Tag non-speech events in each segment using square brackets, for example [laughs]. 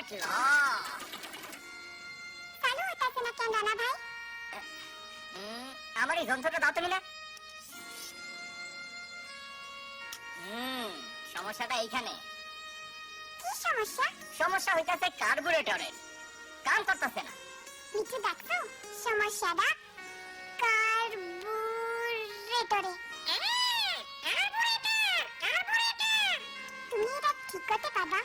বিরাট ল চালু হইতাছে না কেন রানা ভাই আমার এই যন্ত্রটা দাও তুমি না হুম সমস্যাটা এইখানে। কি সমস্যা? সমস্যা হইতাছে কার্বুরেটরের কাম করতেছে না। মিঠু দেখছ? সমস্যাটা কার্বুরেটরে! তুমি এটা ঠিক করতে পারবা।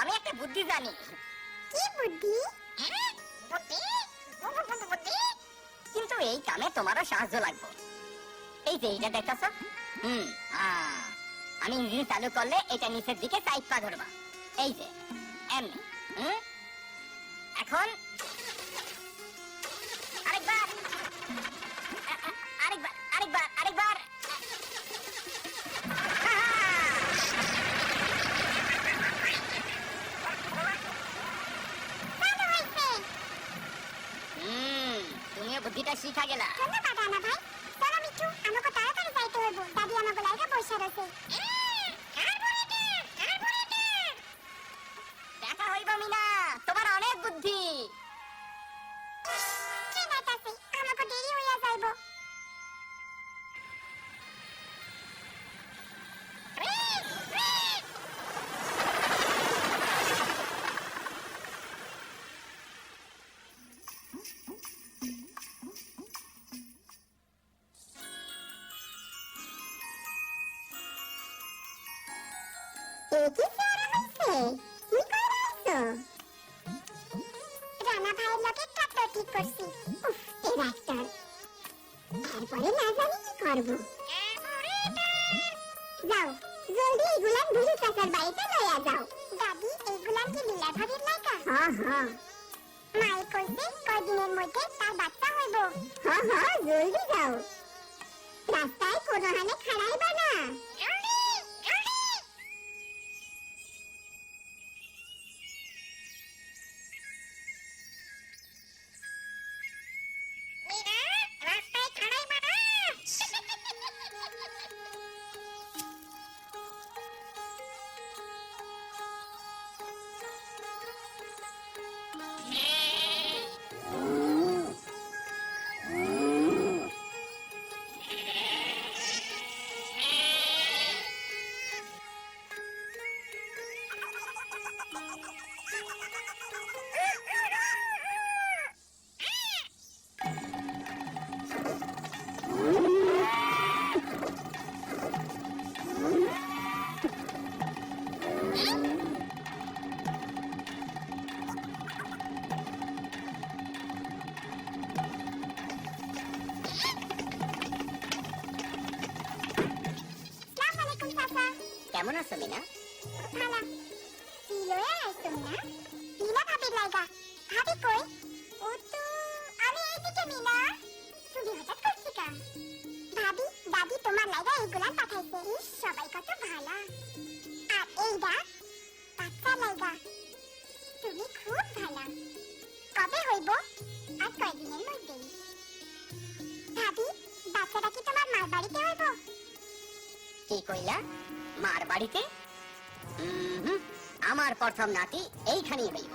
আমি একটা বুদ্ধি জানি। কি বুদ্ধি? বুদ্ধি। বুদ্ধি। কিন্তু এই কামে তোমারও সাহায্য লাগবে। এই যে এইটা দেখতেছ? হুম আমি ইঞ্জিন চালু করলে এটা নিচের দিকে চাইপা ধরবা। এই যে এমনি হুম। এখন কি ফেরা হইছে কি করে আইছো রানা ভাইয়ের লগে ট্রাক্টর ঠিক করছি। উফ এই রাস্তার তারপরে না জানি কি করব। যাও জলদি এগুলান বুলু চাচার বাড়িতে লইয়া যাও। দাদি এগুলান কি লীলা ভাবির লাইকা হ্যাঁ হ্যাঁ মায়ে কইছে কয়দিনের মধ্যে তার বাচ্চা হইব। হ্যাঁ হ্যাঁ জলদি যাও। রাস্তায় কোনো হানে খাড়াইবা না। কেমন আছো মিনা ভালো কি লয়ে আইছো না লীলা ভাবির লাইগা ভাবি কই ও তো আমি এইদিকে মিনা তুমি হঠাৎ করছি কা ভাবি দাদি তোমার লাইগা এইগুলান পাঠাইছে ইস, সবাই কত ভালো আর এইটা বাচ্চা লাইগা তুমি খুব ভালো কবে হইব আর কয়দিনের মধ্যেই ভাবি বাচ্চাটা কি তোমার মার বাড়িতে হইব কি কইলা মার বাড়িতে আমার প্রথম নাতি এইখানেই হইব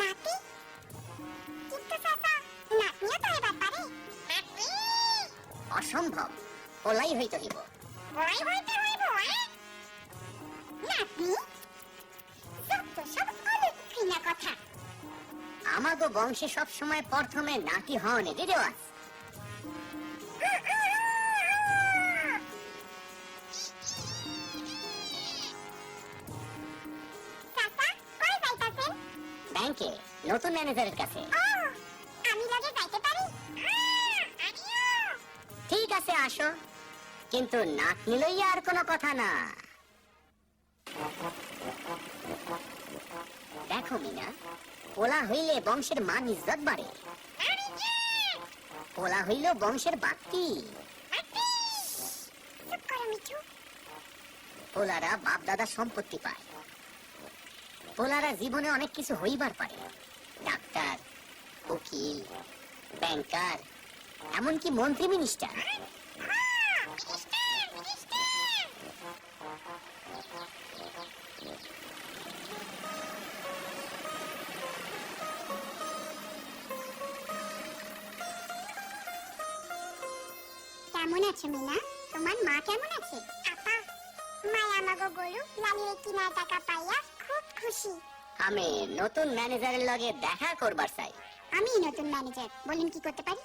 নাতি কিন্তু চাচা নাতনিও তো এবার পারে অসম্ভব ওলাই হইতে হইব ভয় হইতে হইব হ্যাঁ? যত সব অলক্ষিনা কথা আমাগো বংশে সব সময় প্রথমে নাতি হওয়ার রেওয়াজ চাচা ব্যাংকে নতুন ম্যানেজারের কাছে। আমি লগে যাইতে পারি? ঠিক আছে আসো। কিন্তু নাতনি লইয়া আর কোনো কথা না। দেখো মিনা পোলা হইলে বংশের মান ইজ্জত বাড়ে। পোলা হইল বংশের বাতি চুপ পোলারা বাপ দাদা সম্পত্তি পায়। পোলারা জীবনে অনেক কিছু হইবার পারে। ডাক্তার, উকিল, ব্যাংকার, এমনকি মন্ত্রী মিনিস্টার। কেমন আছো মিনা? তোমার মা কেমন আছে? আপা? মায়া আমাগো গরু লালিয়ে কিনা টাকা পাইয়া খুশি। আমি নতুন ম্যানেজারের লগে দেখা করবার চাই। আমি নতুন ম্যানেজার বলুন কি করতে পারি?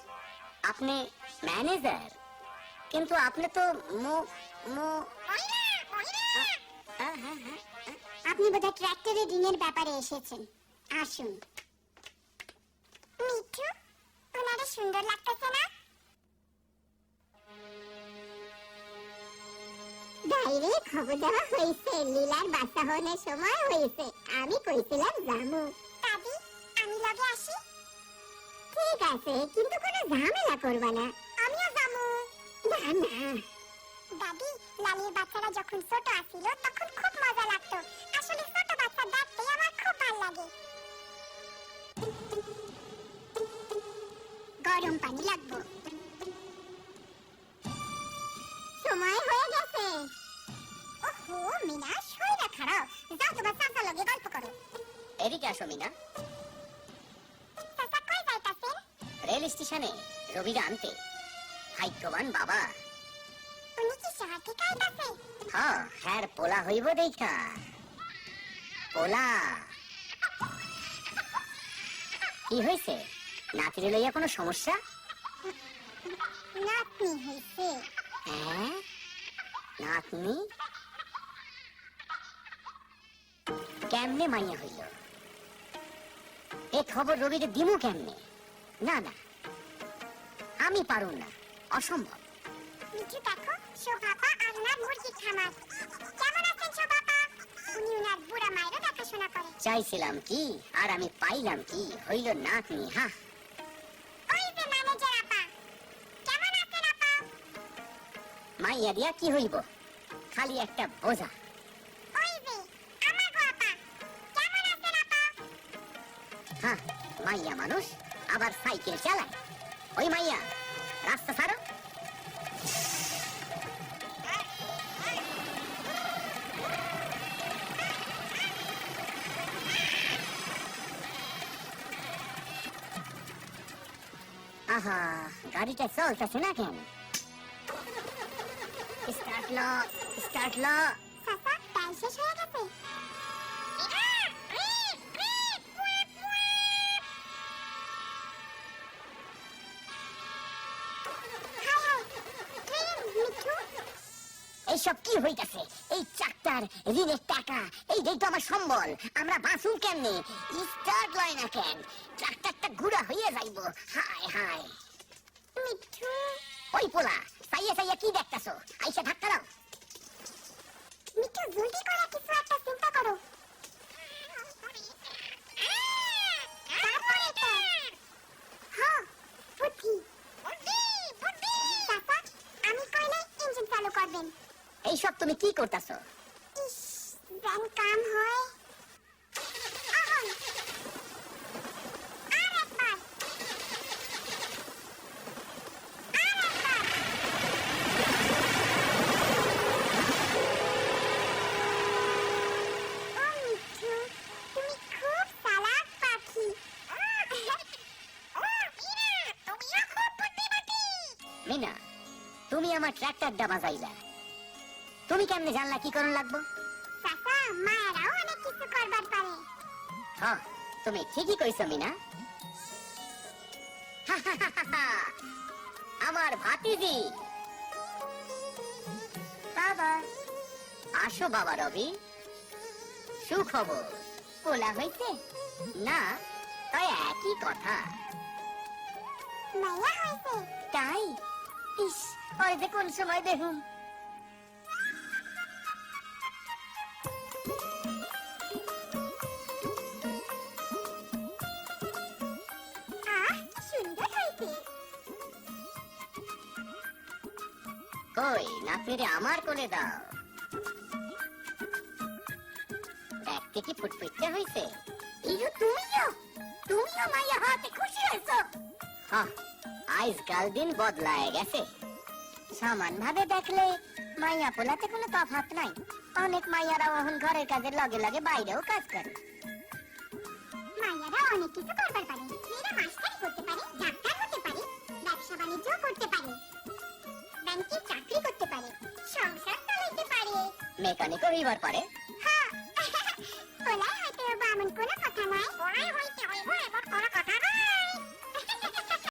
আপনি ম্যানেজার? কিন্তু আপনি তো মো মো হ্যাঁ, হ্যাঁ, হ্যাঁ। আপনি বোধহয় ট্র্যাক্টরের ঋণের ব্যাপারে এসেছেন। আসুন। মিঠু ওনারে সুন্দর লাগতেছে না? বাইরে খবর দেওয়া হয়েছে লীলার বাচ্চা হওয়ার সময় হয়েছে। আমি কইছিলাম জামু। দাদি আমি লগে আসি। ঠিক আছে কিন্তু কোনো ঝামেলা করবা না। আমিও জামু। না না। দাদি লালির বাচ্চারা যখন ছোট আছিল তখন খুব মজা লাগতো। আসলে ছোট বাচ্চা দেখতে আমার খুব ভালো লাগে। রবিরা আনতে ভাগ্যবান বাবা। উনি কি থেকে আইতাছে হ্যাঁ হ্যার পোলা হইব দেখা। পোলা। কি নাতিরে লইয়া কোনো সমস্যা? নাতনি হইছে। হ্যাঁ? নাতনি? কেমনে মাইয়া হইল? এ খবর রবিরে দিমু কেমনে? না না আমি পারুম না। অসম্ভব। দেখো শোভাপা মুরগির খামার। কেমন আছেন শোভাপা? উনি ওনার বুড়া মায়েরও দেখাশোনা করে চাইছিলাম কি আর আমি পাইলাম কি হইল নাতনি হা। ওই যে ম্যানেজার আপা। কেমন আছেন আপা? মাইয়া দিয়া কি হইব? খালি একটা বোঝা। ওই যে আমার গো আপা। কেমন আছেন আপা? হ্যাঁ মাইয়া মানুষ আবার সাইকেল চালায়। ওই মাইয়া রাস্তা ছাড়ো আহা গাড়িটা চলতেছে না কেন স্টার্ট ল স্টার্ট ল এইসব কি হইতাছে? এই চাকটার ঋণের টাকা এইটাই তো আমার সম্বল। আমরা বাঁচুন কেমনে? স্টার্ট লয় না কেন? ট্রাক্টরটা ঘুরা হইয়া যাইব। হায় হায়। মিঠু। ওই পোলা সাইয়া সাইয়া কি দেখতাছো? আইসা ধাক্কা দাও। মিঠু জলদি করে কিছু একটা চিন্তা করো। এইসব তুমি কি করতাছো? যেন কাম হয়। তুমি মিনা আমার ট্রাক্টরটা বাজাইলা। তুমি কেমনে জানলা কি করণ লাগবো? চাচা মায়েরাও অনেক কিছু করবার পারে। হ তুমি ঠিকই কইছো মিনা। আমার ভাতিজি। বাবা আসো বাবা রবি। সুখবর। কোলা হইছে? না তাই একই কথা। মায়া তাই? ইস ওই যে কোন সময় দেখুন। নাতনিরে আমার কোলে দাও। দেখতে কি ফুটফুটতে হইছে ইয়ো তুমিও তুমিও মাইয়া হাতে খুশি হয়েছো। হ্যাঁ আজকাল দিন বদলায় গেছে। সমান ভাবে দেখলে মাইয়া পোলাতে কোনো তফাৎ নাই। অনেক মাইয়ারা এখন ঘরের কাজের লগে লগে বাইরেও কাজ করে। মায়েরা অনেক কিছু করবার পারে। মেয়েরা মাস্টারি করতে পারে ডাক্তার হতে পারে ব্যবসা বাণিজ্য করতে পারে। ব্যাংকে চাকরি করতে পারে সংসার চালাতে পারে। মেকানিকও হইবার পারে। হ্যাঁ। [laughs] ওলাই হয়তো এমন কোনো কথা নাই ওলাই